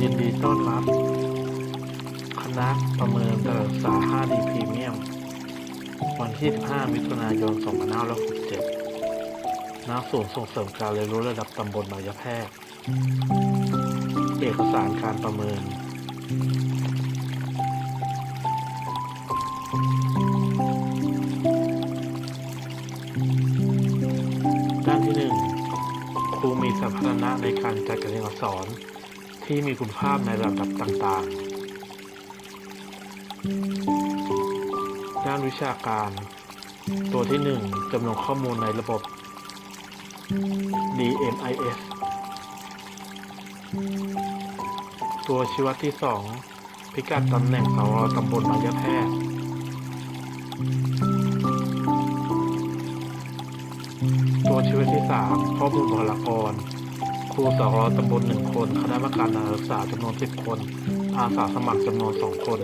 ยินดีต้อนรับ คณะประเมินการศึกษา 5D พรีเมียม วันที่ 15 มิถุนายน 2567ณศูนย์ส่งเสริมการเรียนรู้ระดับตำบลบายะแพรกเอกสารการประเมินด้านที่ 1 ครูมีสถานะในการจัดการเรียนการสอน ที่มีคุณภาพในระดับต่างๆ ด้านวิชาการ ตัวที่ 1จำนวนข้อมูลในระบบ DMIS ตัวชี้วัดที่ 2 พิกัดตำแหน่งสรตำบลบางยะแพรกตัวชี้วัดที่ 3 ข้อมูลบุคลากร รูสรตำบลหนึ่งคน คณะกรรมการนักศึกษาจำนวน10คน อาสาสมัครจำนวน2คน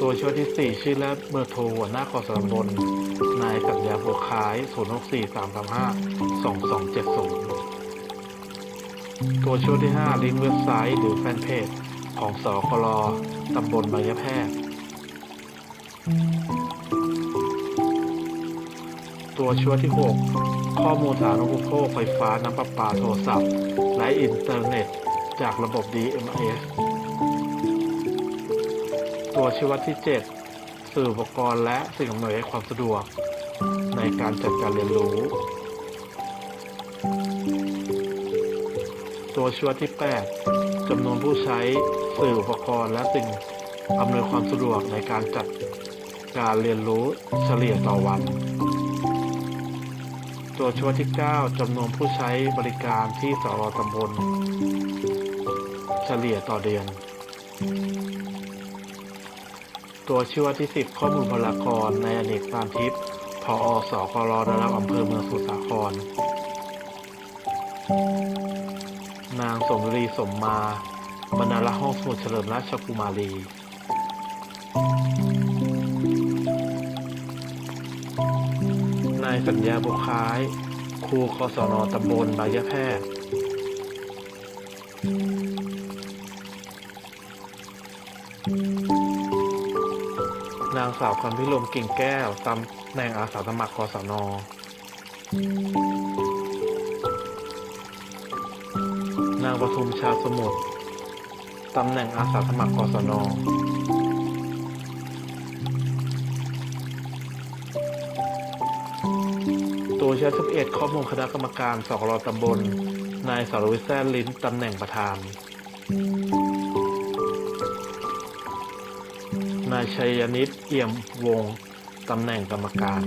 ตัวช่วยที่4ชื่อและเบอร์โทรหัวหน้าขอสตำบลนายสัญญาบัวคล้าย064 335 2270ตัวช่วยที่5ลิงก์เว็บไซต์หรือแฟนเพจของสคลตำบลบางยะแพรตัวช่วยที่6 ข้อมูลสาธารณูปโภคไฟฟ้าน้ำประปาโทรศัพท์และอินเทอร์เน็ต จากระบบ DMS ตัวชี้วัดที่ 7 สื่ออุปกรณ์และสิ่งอำนวยความสะดวก ในการจัดการเรียนรู้ ตัวชี้วัดที่ 8จำนวนผู้ใช้สื่ออุปกรณ์และสิ่งอำนวยความสะดวกในการจัดการเรียนรู้เฉลี่ยต่อวัน ตัวชี้วัดที่ 9จำนวนผู้ใช้บริการที่สรตำบล เฉลี่ยต่อเดือน ตัวชื่อว่าที่ 10 ข้อมูลบุคลากรในอเนกการทิพย์พออสกรระดับอำเภอเมืองสุสาคร นางสมรีสมมาบรรณารักษ์ห้องสมุดเฉลิมราชกุมารีายสัญญาบุคล้าย ครูคสนตำบลบายแพรกนางสาวคำพิรมกิ่งแก้วตำแหน่งอาสาสมัครกศนนางประทุมชาสมุทรตำแหน่งอาสาสมัครกศน ตัวเชื้อ11 ข้อมูลคณะกรรมการสกรตำบล นายสรวิทย์แซ่ลิ้นตำแหน่งประธาน นายชัยนิตเอี่ยมวงตำแหน่งกรรมการ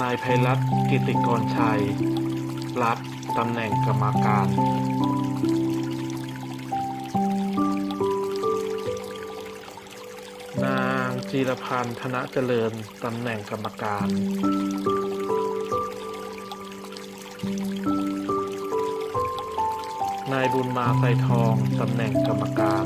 นายไพรัตน์กิติกรชัย รัฐตำแหน่งกรรมการ จีรพันธ์ธนเจริญ ตำแหน่งกรรมการนายบุญมาไฟทอง ตำแหน่งกรรมการ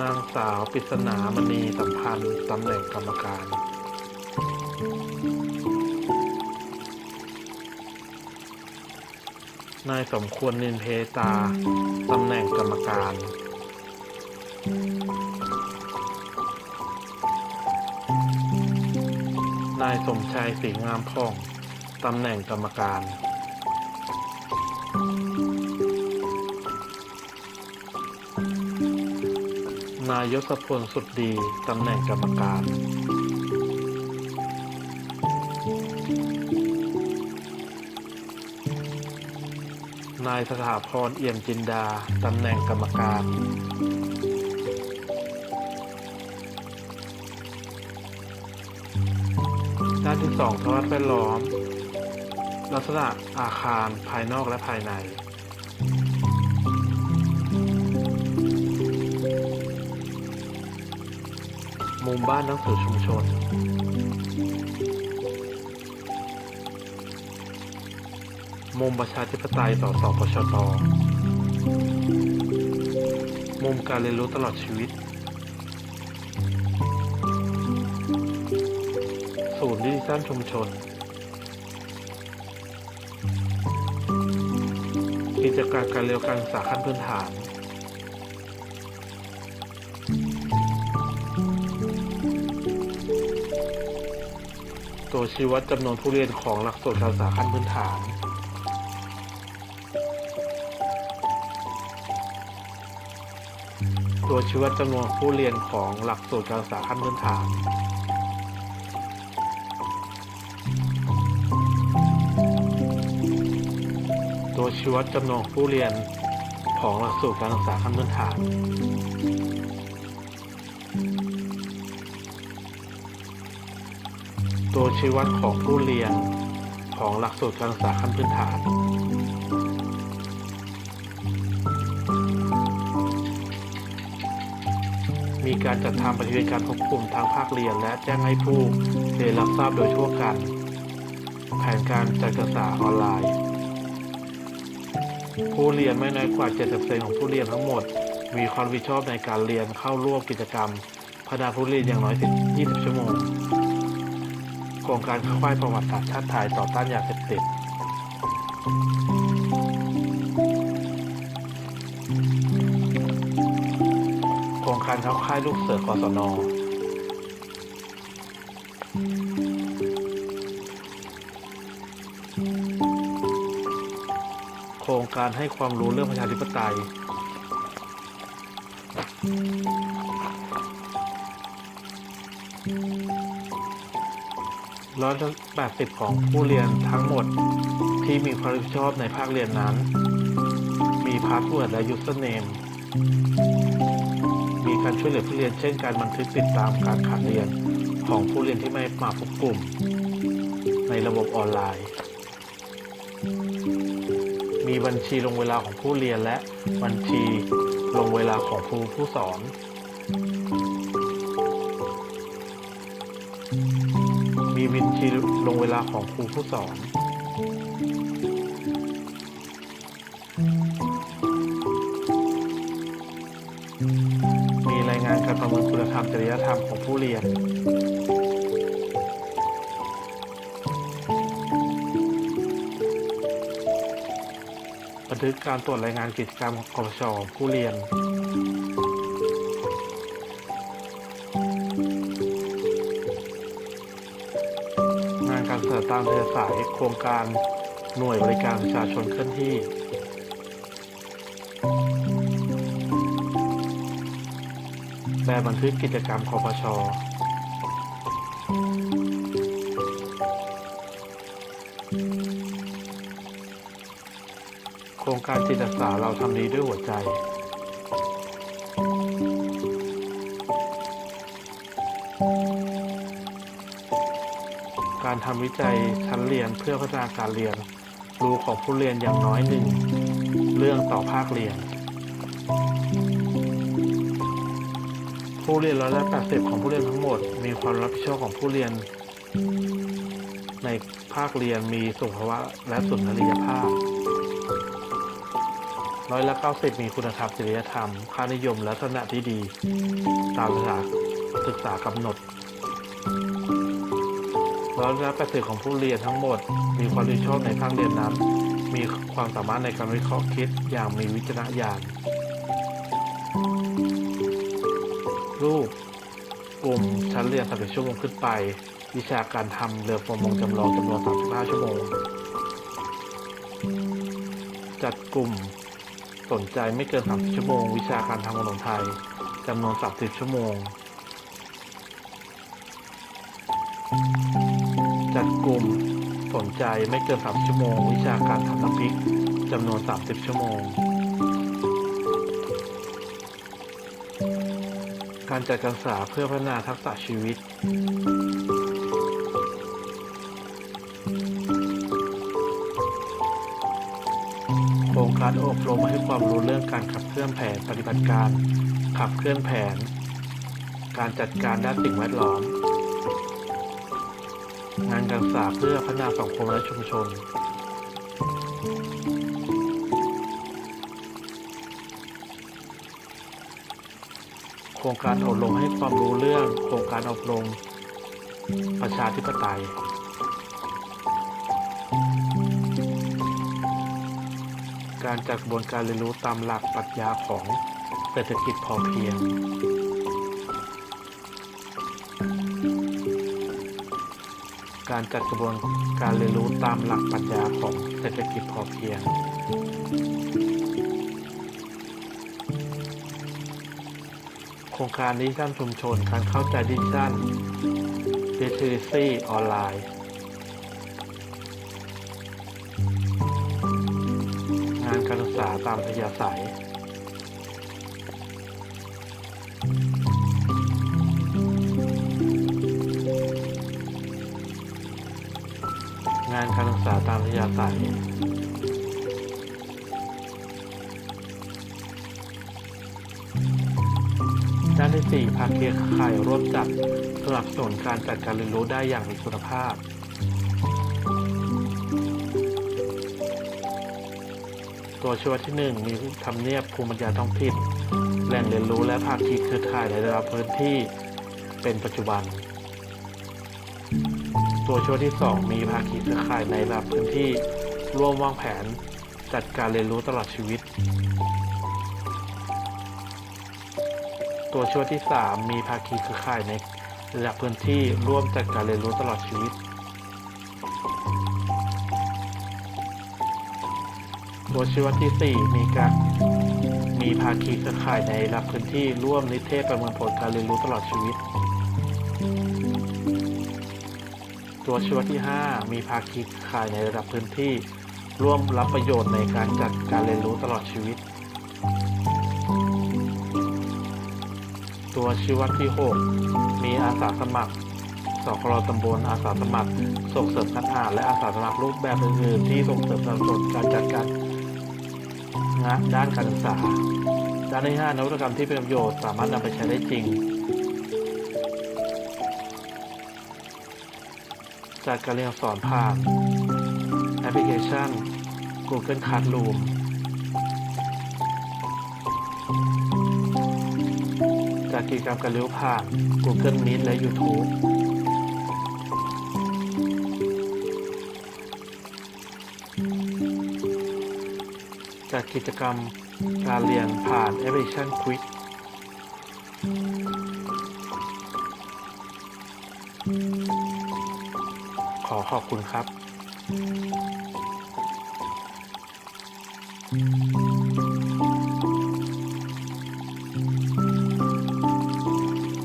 นางสาวปริศนามณีสัมพันธ์ ตำแหน่งกรรมการ นายสมควรนินเพตา ตำแหน่งกรรมการนายสมชายสีงามพ่อง ตำแหน่งกรรมการ นายยศพลสุดดี ตำแหน่งกรรมการ นายสถาพรเอี่ยมจินดา ตำแหน่งกรรมการด้านที่สองสภาพแวดล้อม ลักษณะอาคารภายนอกและภายใน มุมบ้านหนังสือชุมชน มุมประชาธิปไตยสสปชต มุมการเรียนรู้ตลอดชีวิต ศูนย์ดิจิทัลชุมชน กิจการการเรียนการศึกษาขั้นพื้นฐาน ตัวชี้วัดจำนวนผู้เรียนของหลักสูตรการศึกษาขั้นพื้นฐาน ตัวชี้วัดจำนวนผู้เรียนของหลักสูตรการศึกษาขั้นพื้นฐานตัวชี้วัดจำนวนผู้เรียนของหลักสูตรการศึกษาขั้นพื้นฐาน ตัวชี้วัดของผู้เรียนของหลักสูตรการศึกษาขั้นพื้นฐาน มีการจัดทำปฏิบัติการควบคุมทางภาคเรียน และแจ้งให้ผู้เรียนรับทราบโดยทั่วกัน แผนการจัดการศึกษาออนไลน์ ผู้เรียนไม่น้อยกว่า70%ของผู้เรียนทั้งหมด มีความรับผิดชอบในการเรียนเข้าร่วมกิจกรรมพัฒนาผู้เรียนอย่างน้อย20 ชั่วโมงโครงการค้าค่ายประวัติศาสตร์ชาติไทยต่อต้านยาเสพติด งการเข้าค่ายลูกเสือกศนโครงการให้ความรู้เรื่องประชาธิปไตย ร้อยแปดสิบของผู้เรียนทั้งหมดที่มีความรับผิดชอบในภาคเรียนนั้น มีพาสเวิร์ดและยูสเนม การช่วยเหลือผู้เรียน เช่นการบันทึกติดตามการขาดเรียนของผู้เรียนที่ไม่มาพบกลุ่ม ในระบบออนไลน์ มีบัญชีลงเวลาของผู้เรียนและบัญชีลงเวลาของครูผู้สอน มีบัญชีลงเวลาของครูผู้สอน การประเมินคุณธรรมจริยธรรมของผู้เรียน บันทึกการตรวจรายงานกิจกรรมของกปชของผู้เรียน งานการเสนอตามเรือสายโครงการหน่วยบริการประชาชนเคลื่อนที่ แบบบันทึกกิจกรรมคอปชโครงการจิตอาสาเราทำดีด้วยหัวใจ การทำวิจัยชั้นเรียนเพื่อพัฒนาการเรียน รู้ของผู้เรียนอย่างน้อยหนึ่ง เรื่องต่อภาคเรียน ผู้เรียนร้อยละ80ของผู้เรียนทั้งหมด มีความรับผิดชอบของผู้เรียน ในภาคเรียนมีสุขภาวะและสุนทรียภาพร้อยละ90 มีคุณธรรมจริยธรรม ค่านิยมและลักษณะที่ดี ตามสถานศึกษากำหนดร้อยละ80ของผู้เรียนทั้งหมด มีความรับผิดชอบในภาคเรียนนั้น มีความสามารถในการวิเคราะห์คิดอย่างมีวิจารณญาณ รูป กลุ่มชั้นเรียน30ชั่วโมงขึ้นไป วิชาการทำเรือประมงจำลองจำนวน35 ชั่วโมง จัดกลุ่มสนใจไม่เกิน 30 ชั่วโมง วิชาการทำขนมไทยจำนวน 30 ชั่วโมง จัดกลุ่มสนใจไม่เกิน 30 ชั่วโมง วิชาการทำน้ำพริกจำนวน 30 ชั่วโมง การจัดการศึกษาเพื่อพัฒนาทักษะชีวิต โครงการอบรมให้ความรู้เรื่องการขับเคลื่อนแผนปฏิบัติการ ขับเคลื่อนแผน การจัดการด้านสิ่งแวดล้อม งานการศึกษาเพื่อพัฒนาสังคมและชุมชน รงการอบรมให้ความรู้เรื่องโครงการอบรมประชาธิปไตย การจัดกระบวนการเรียนรู้ตามหลักปรัชญาของเศรษฐกิจพอเพียง การจัดกระบวนการเรียนรู้ตามหลักปรัชญาของเศรษฐกิจพอเพียง ครงการดิจิทัลชุมชน การเข้าใจดิจิทัลดิจิทัลซีออนไลน์งานการศึกษาตามอัธยาศัยงานการศึกษาตามอัธยาศัย ด้านที่4ภาคีเครือข่ายร่วมจัดสนับสนุนการจัดการเรียนรู้ได้อย่างมีคุณภาพ ตัวชี้วัดที่ 1 มีทำเนียบภูมิปัญญาท้องถิ่นแหล่งเรียนรู้และภาคีเครือข่ายในระดับพื้นที่เป็นปัจจุบัน ตัวชี้วัดที่ 2 มีภาคีเครือข่ายในระดับพื้นที่ร่วมวางแผนจัดการเรียนรู้ตลอดชีวิต ตัวช่วยที่ 3 มีภาคีเครือข่ายในระดับพื้นที่ร่วมจัดการเรียนรู้ตลอดชีวิต ตัวชีวัดที่ 4 มีการมีภาคีเครือข่ายในระดับพื้นที่ร่วมนิเทศประเมินผลการเรียนรู้ตลอดชีวิต ตัวชีวัดที่ 5 มีภาคีเครือข่ายในระดับพื้นที่ ร่วมรับประโยชน์ในการจัดการเรียนรู้ตลอดชีวิต ตัวชีวัดที่ 6 มีอาสาสมัครสครตำบลอาสาสมัคร ส่งเสริมการอ่านและอาสาสมัครรูปแบบอื่นๆที่ส่งเสริมสนับสนุนการจัดการงานด้านการศึกษา ด้านที่5นวัตกรรมที่เป็นประโยชน์สามารถนำไปใช้ได้จริง จากการเรียนสอนผ่านแอปพลิเคชัน Google Classroom จากกิจกรรมการเรียนผ่าน Google Meet และ YouTube จากกิจกรรมการเรียนผ่านแอปพลิเคชัน Quick ขอขอบคุณครับค